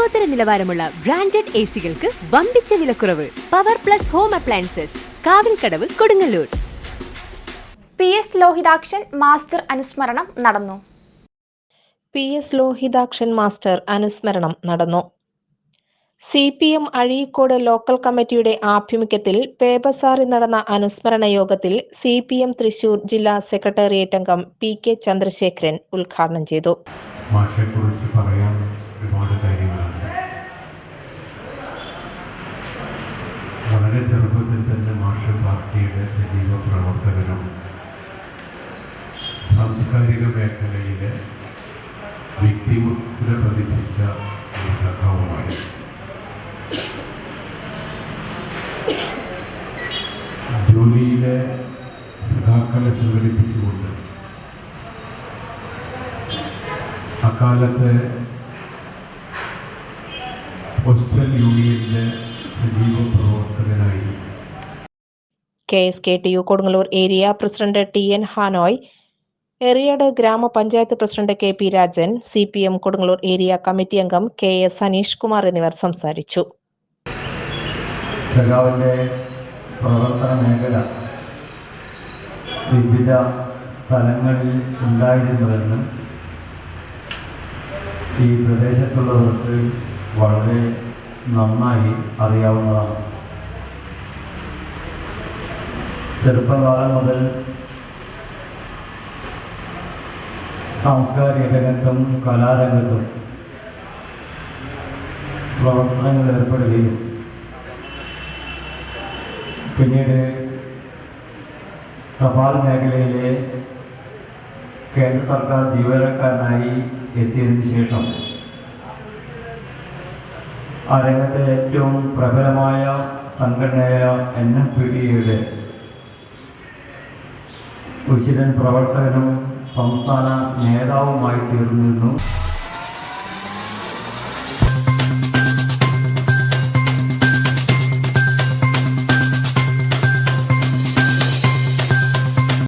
ലോകോത്തര നിലവാരമുള്ള branded A സികൾക്ക് വമ്പിച്ച വിലക്കുറവ്. Power plus home appliances. Kavilkadavu Kodungallur. P S Lohithakshan master അനുസ്മരണം നടന്നു. പി എസ് ലോഹിതാക്ഷൻ മാസ്റ്റർ അനുസ്മരണം നടന്നു. C P M Azhikode local കമ്മിറ്റിയുടെ ആഭിമുഖ്യത്തിൽ പേബസാറിൽ നടന്ന അനുസ്മരണ യോഗത്തിൽ സി പി എം തൃശൂർ ജില്ലാ സെക്രട്ടേറിയറ്റ് അംഗം പി കെ ചന്ദ്രശേഖരൻ ഉദ്ഘാടനം ചെയ്തു. മാഷെക്കുറിച്ച് പറയാൻ ഒരുപാട് വളരെ ചെറുപ്പത്തിൽ തന്നെ മാഷ പാർട്ടിയുടെ സജീവ പ്രവർത്തകനും സാംസ്കാരിക മേഖലയിലെ വ്യക്തിമുദ്ര പതിപ്പിച്ച ഒരു സഖാവുമായി. ജോലിയിലെ സഖാക്കളെ സംഘടിപ്പിച്ചുകൊണ്ട് അക്കാലത്തെ പോസ്റ്റൽ യൂണിയനിലെ സജീവ പ്രവർത്തകനായി K S K T U Kodungallur area president T N Hanoi Eriyad ഗ്രാമപഞ്ചായത്ത് president K P Rajan C P M Kodungallur area committee അംഗം കെ എസ് അനീഷ് കുമാർ എന്നിവർ സംസാരിച്ചു. വിവിധ തലങ്ങളിൽ ഉണ്ടായിരുന്നുവെന്ന് ഈ പ്രദേശത്തുള്ളവർക്ക് വളരെ നന്നായി അറിയാവുന്നതാണ്. ചെറുപ്പകാലം മുതൽ സാംസ്കാരിക രംഗത്തും കലാരംഗത്തും പ്രവർത്തനങ്ങൾ ഏർപ്പെടുകയും പിന്നീട് തപാൽ മേഖലയിലെ കേന്ദ്ര സർക്കാർ ജീവനക്കാരനായി എത്തിയതിനു ശേഷം ആ രംഗത്തെ ഏറ്റവും പ്രബലമായ സംഘടനയായ എൻ എഫ് പി ഡിയുടെ ഉച്ചിതൻ പ്രവർത്തകനും സംസ്ഥാന നേതാവുമായി തീർന്നിരുന്നു